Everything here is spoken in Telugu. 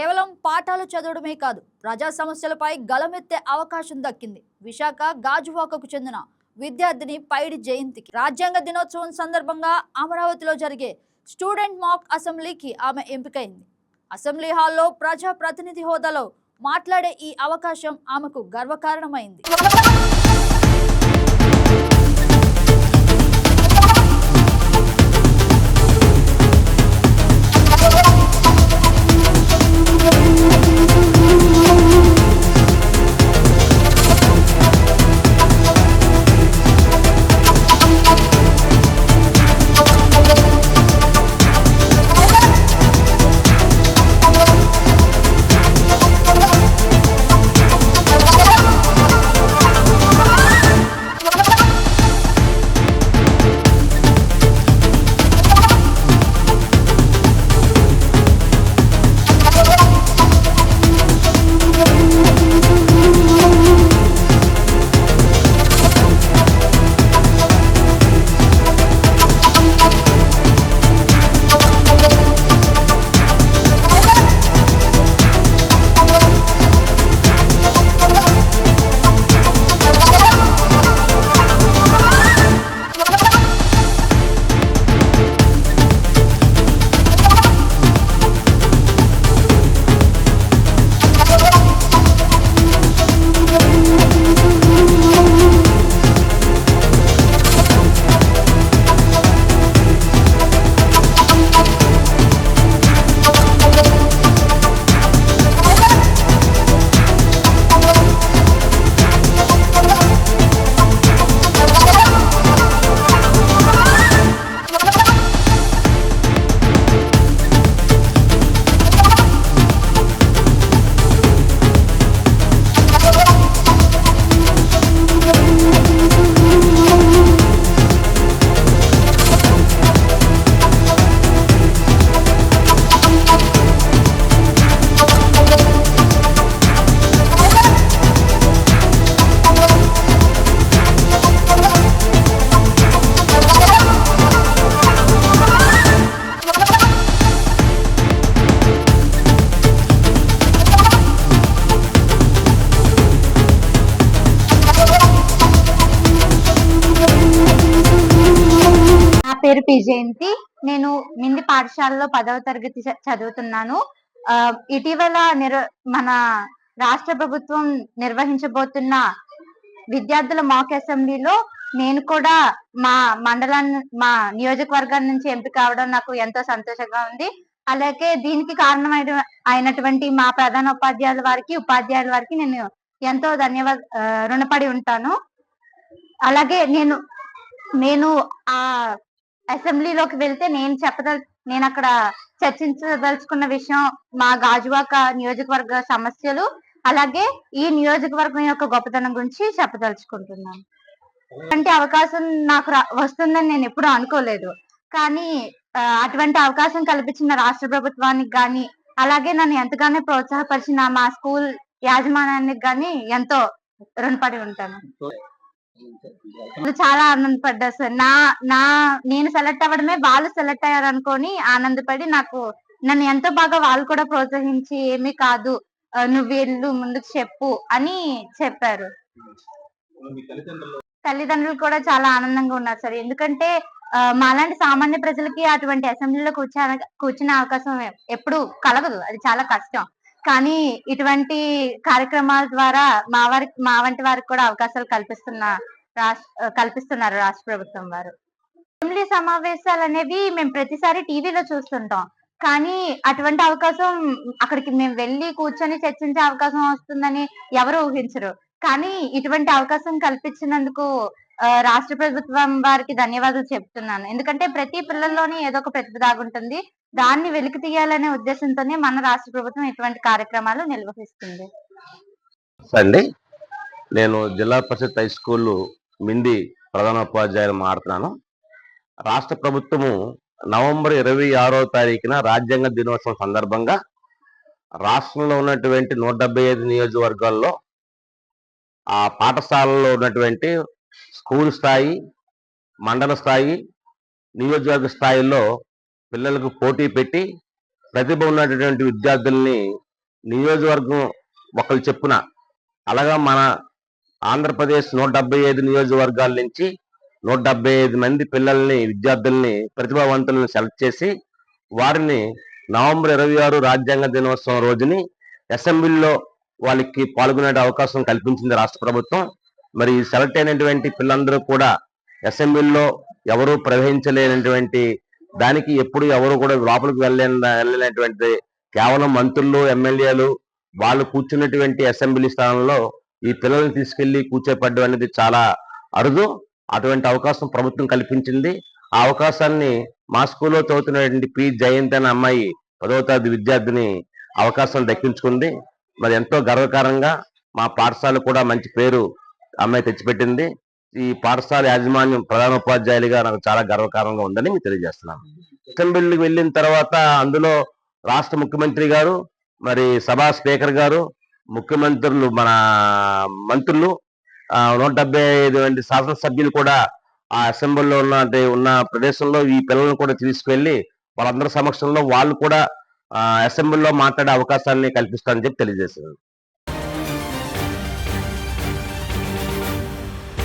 కేవలం పాఠాలు చదవడమే కాదు ప్రజా సమస్యలపై గలమెత్తే అవకాశం దక్కింది. విశాఖ గాజువాకకు చెందిన విద్యార్థిని పైడి జయంతికి. రాజ్యాంగ దినోత్సవం సందర్భంగా అమరావతిలో జరిగే స్టూడెంట్ మాక్ అసెంబ్లీకి ఆమె ఎంపికైంది. అసెంబ్లీ హాల్లో ప్రజా ప్రతినిధి హోదాలో మాట్లాడే ఈ అవకాశం ఆమెకు గర్వకారణమైంది. పేరు పి జయంతి. నేను మింది పాఠశాలలో పదవ తరగతి చ- చదువుతున్నాను. ఆ, ఇటీవల నిర్ మన రాష్ట్ర ప్రభుత్వం నిర్వహించబోతున్న విద్యార్థుల మాక్ అసెంబ్లీలో నేను కూడా మా మండలాన్ని మా నియోజకవర్గం నుంచి ఎంపిక అవడం నాకు ఎంతో సంతోషంగా ఉంది. అలాగే దీనికి కారణమైన అయినటువంటి మా ప్రధాన ఉపాధ్యాయుల వారికి ఉపాధ్యాయుల వారికి నేను ఎంతో ధన్యవాద రుణపడి ఉంటాను. అలాగే నేను నేను ఆ అసెంబ్లీలోకి వెళ్తే నేను చెప్పదల్ నేను అక్కడ చర్చించదలుచుకున్న విషయం మా గాజువాక నియోజకవర్గ సమస్యలు అలాగే ఈ నియోజకవర్గం యొక్క గొప్పతనం గురించి చెప్పదలుచుకుంటున్నాను అంటే అవకాశం నాకు వస్తుందని నేను ఎప్పుడూ అనుకోలేదు. కానీ అటువంటి అవకాశం కల్పించిన రాష్ట్ర ప్రభుత్వానికి కానీ అలాగే నన్ను ఎంతగానో ప్రోత్సాహపరిచిన మా స్కూల్ యాజమాన్యానికి కానీ ఎంతో రుణపడి ఉంటాను. చాలా ఆనందపడ్డా సార్. నా నా నేను సెలెక్ట్ అవ్వడమే వాళ్ళు సెలెక్ట్ అయ్యారు అనుకొని ఆనందపడి నాకు నన్ను ఎంతో బాగా వాళ్ళు కూడా ప్రోత్సహించి ఏమీ కాదు నువ్వు వెళ్ళు ముందుకు చెప్పు అని చెప్పారు. తల్లిదండ్రులు కూడా చాలా ఆనందంగా ఉన్నారు సార్. ఎందుకంటే మాలాంటి సామాన్య ప్రజలకి అటువంటి అసెంబ్లీలో కూర్చో కూర్చునే అవకాశం ఎప్పుడు కలగదు. అది చాలా కష్టం. కానీ ఇటువంటి కార్యక్రమాల ద్వారా మా వారికి మా వంటి వారికి కూడా అవకాశాలు కల్పిస్తున్న కల్పిస్తున్నారు రాష్ట్ర ప్రభుత్వం వారు. అసెంబ్లీ సమావేశాలు అనేవి మేము ప్రతిసారి టీవీలో చూస్తుంటాం. కానీ అటువంటి అవకాశం అక్కడికి మేము వెళ్ళి కూర్చొని చర్చించే అవకాశం వస్తుందని ఎవరు ఊహించరు. కానీ ఇటువంటి అవకాశం కల్పించినందుకు రాష్ట్ర ప్రభుత్వం వారికి ధన్యవాదాలు చెప్తున్నాను. ఎందుకంటే ప్రతి పిల్లల్లోని ఏదో ఒక ప్రతిభ దాగుంటుంది. దాన్ని వెలికి తీయాలనే ఉద్దేశంతోనే మన రాష్ట్ర ప్రభుత్వం ఇటువంటి కార్యక్రమాలు నిర్వహిస్తుంది. అండి నేను జిల్లా పరిషత్ హై స్కూల్ మిండి ప్రధానోపాధ్యాయులు మాడుతున్నాను రాష్ట్ర ప్రభుత్వము నవంబర్ ఇరవై ఆరో తారీఖున రాజ్యాంగ దినోత్సవం సందర్భంగా రాష్ట్రంలో ఉన్నటువంటి నూట డెబ్బై ఐదు నియోజకవర్గాల్లో ఆ పాఠశాలలో ఉన్నటువంటి స్కూల్ స్థాయి మండల స్థాయి నియోజకవర్గ స్థాయిలో పిల్లలకు పోటీ పెట్టి ప్రతిభ ఉన్నటువంటి విద్యార్థుల్ని నియోజకవర్గం ఒకళ్ళు చెప్పున అలాగా మన ఆంధ్రప్రదేశ్ నూట డెబ్బై ఐదు నియోజకవర్గాల నుంచి నూట డెబ్బై ఐదు మంది పిల్లల్ని విద్యార్థుల్ని ప్రతిభావంతులను సెలెక్ట్ చేసి వారిని నవంబర్ ఇరవై ఆరు రాజ్యాంగ దినోత్సవం రోజుని అసెంబ్లీలో వాళ్ళకి పాల్గొనే అవకాశం కల్పించింది రాష్ట్ర ప్రభుత్వం. మరి సెలెక్ట్ అయినటువంటి పిల్లలందరూ కూడా అసెంబ్లీలో ఎవరు ప్రవహించలేనటువంటి దానికి ఎప్పుడు ఎవరు కూడా లోపలికి వెళ్ళలేని వెళ్ళలేనటువంటి కేవలం మంత్రులు ఎమ్మెల్యేలు వాళ్ళు కూర్చున్నటువంటి అసెంబ్లీ స్థానంలో ఈ పిల్లల్ని తీసుకెళ్ళి కూర్చోపడ్డం అనేది చాలా అరుదు. అటువంటి అవకాశం ప్రభుత్వం కల్పించింది. ఆ అవకాశాన్ని మా స్కూల్లో చదువుతున్నటువంటి పి. జయంత్ అనే అమ్మాయి పదవ తరగతి విద్యార్థిని అవకాశం దక్కించుకుంది. మరి ఎంతో గర్వకారంగా మా పాఠశాల కూడా మంచి పేరు అమ్మాయి తెచ్చిపెట్టింది. ఈ పాఠశాల యాజమాన్యం ప్రధాన ఉపాధ్యాయులుగా నాకు చాలా గర్వకారంగా ఉందని మీకు తెలియజేస్తున్నాను. అసెంబ్లీకి వెళ్ళిన తర్వాత అందులో రాష్ట్ర ముఖ్యమంత్రి గారు మరి సభా స్పీకర్ గారు ముఖ్యమంత్రులు మన మంత్రులు నూట డెబ్బై ఐదు మంది శాసనసభ్యులు కూడా ఆ అసెంబ్లీలో ఉన్న అంటే ఉన్న ప్రదేశంలో ఈ పిల్లలను కూడా తీసుకువెళ్ళి వాళ్ళందరి సమక్షంలో వాళ్ళు కూడా అసెంబ్లీలో మాట్లాడే అవకాశాన్ని కల్పిస్తానని చెప్పి తెలియజేశారు